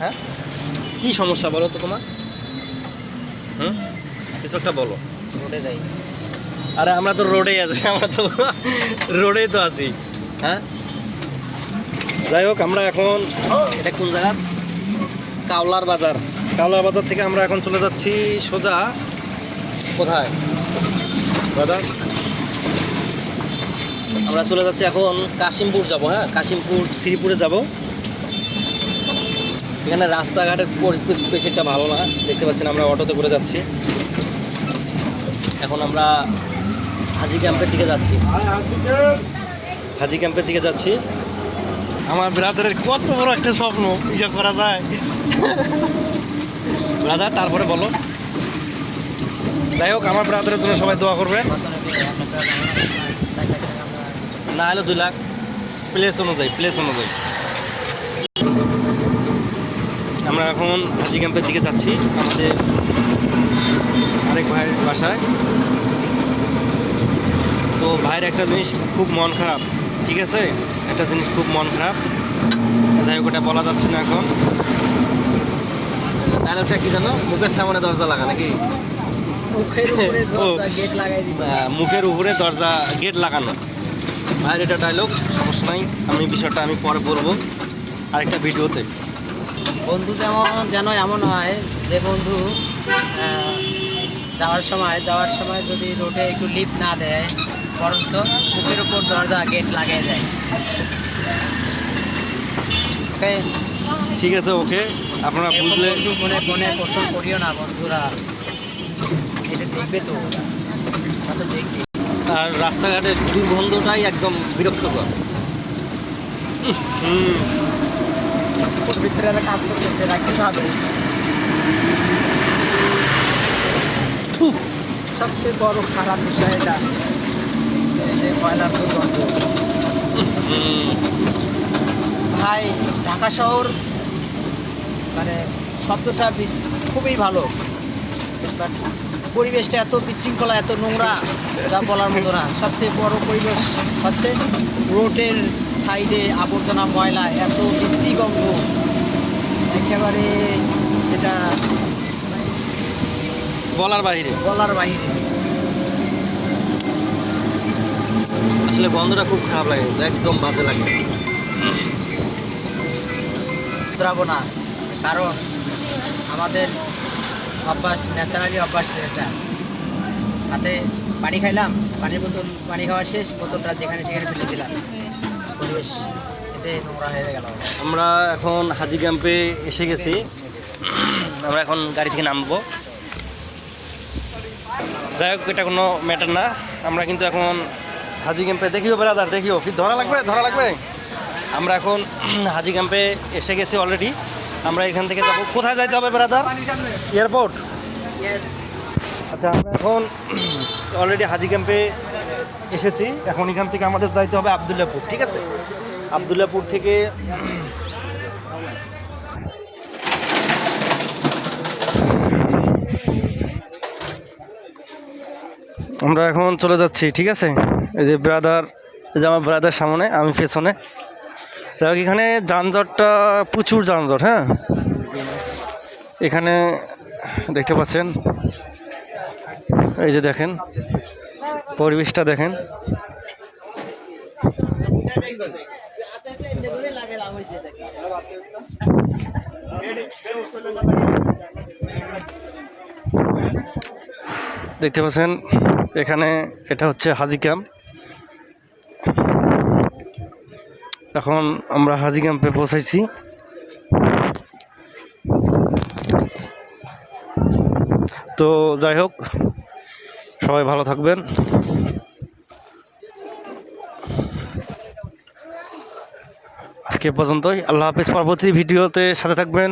হ্যাঁ? কি সমস্যা বলো তো তোমার? হুম? কিছু একটা বলো। রোডে যাই। আরে আমরা তো রোডেই আছি আমরা তো রোডেই তো আছি। হ্যাঁ? যাই হোক আমরা এখন এটা কোন জায়গা? কাওলার বাজার। কাওলার বাজার থেকে আমরা এখন চলে যাচ্ছি সোজা। কোথায়? দাদা? আমরা চলে যাচ্ছি এখন কাশিমপুর যাব হ্যাঁ? কাশিমপুর শ্রীপুরে যাব। এখানে রাস্তাঘাটের পরিস্থিতি বেশি একটা ভালো না। দেখতে পাচ্ছেন আমরা অটোতে করে যাচ্ছি। এখন আমরা হাজি ক্যাম্পের দিকে যাচ্ছি। হাজি ক্যাম্পের দিকে যাচ্ছি। আমার ব্রাদারের কত বড় একটা স্বপ্ন ইয়ে করা যায়। ব্রাদার, তারপরে বলো। যাই হোক, আমার ব্রাদারের জন্য সবাই দোয়া করবেন। না হলে দুই লাখ। প্লেস অনুযায়ী প্লেস অনুযায়ী। আমরা এখন হাজি ক্যাম্পের দিকে যাচ্ছি আমাদের আরেক ভাইয়ের বাসায়। তো ভাইয়ের একটা জিনিস খুব মন খারাপ ঠিক আছে? একটা জিনিস খুব মন খারাপ। যাই হোক ওটা বলা যাচ্ছে না এখন। ডায়লগটা কি জানো? মুখের সামনে দরজা লাগা নাকি? মুখের উপরে দরজা গেট লাগানো। ভাইয়ের এটা ডায়লগ সমস্যা নাই। আমি বিষয়টা আমি পরে বলব আরেকটা ভিডিওতে। বন্ধু যেমন যেন এমন হয় যে বন্ধু যাওয়ার সময় যাওয়ার সময় যদি রোডে একটু লিফট না দেয় বরঞ্চ মুখের উপর দরজা গেট লাগিয়ে দেয়। ওকে ঠিক আছে ওকে আপনারা বুঝলে বন্ধু মনে মনে পোষণ করিও না বন্ধুরা। এটা দেখবে তো ওরা তো দেখবে। আর রাস্তাঘাটের দুর্গন্ধটাই একদম বিরক্তকর। হুম। ভিতরে কাজ করতেছে হবে উফ, সবচেয়ে বড় খারাপ বিষয় এটা। এই যে কয়লার দুর্গন্ধ। ভাই ঢাকা শহর মানে শব্দটা বিশ- খুবই ভালো। পরিবেশটা এত বিশৃঙ্খলা এত নোংরা যা বলার মতো না। সবচেয়ে বড় পরিবেশ হচ্ছে রোডের সাইডে আবর্জনা ময়লা এত বিশ্রী গন্ধ একেবারে যেটা বলার বাহিরে বলার বাহিরে আসলে গন্ধটা খুব খারাপ লাগে একদম বাজে লাগে। শুধরাবো না কারণ আমাদের অভ্যাস ন্যাচারালি অভ্যাস এটা হাতে পানি খাইলাম পানির বোতল পানি খাওয়া শেষ বোতলটা যেখানে সেখানে ফেলে দিলাম। পরিবেশ এতে নোংরা হয়ে গেল আমরা এখন হাজি ক্যাম্পে এসে গেছি। আমরা এখন গাড়ি থেকে নামবো। যাই হোক এটা কোনো ম্যাটার না। আমরা কিন্তু এখন হাজি ক্যাম্পে দেখিও ব্রাদার দেখিও। কি ধরা লাগবে? ধরা লাগবে? আমরা এখন হাজি ক্যাম্পে এসে গেছি অলরেডি আমরা এখান থেকে যাব। কোথায় যাইতে হবে ব্রাদার? এয়ারপোর্ট আচ্ছা আমরা এখন অলরেডি হাজি ক্যাম্পে এসেছি। এখন এখান থেকে আমাদের যাইতে হবে আবদুল্লাপুর ঠিক আছে? আবদুল্লাপুর থেকে আমরা এখন চলে যাচ্ছি ঠিক আছে? এই যে ব্রাদার এই যে আমার ব্রাদার সামনে আমি পেছনে। হোক, এখানে যানজটটা প্রচুর যানজট হ্যাঁ? এখানে দেখতে পাচ্ছেন এই যে দেখেন পরিবেশটা দেখেন। দেখতে পাচ্ছেন, এখানে এটা হচ্ছে হাজি ক্যাম্প। এখন আমরা হাজি ক্যাম্পে পৌঁছাইছি। তো যাই হোক সবাই ভালো থাকবেন। আজকে পর্যন্তই। আল্লাহ হাফিজ। পরবর্তী ভিডিওতে সাথে থাকবেন।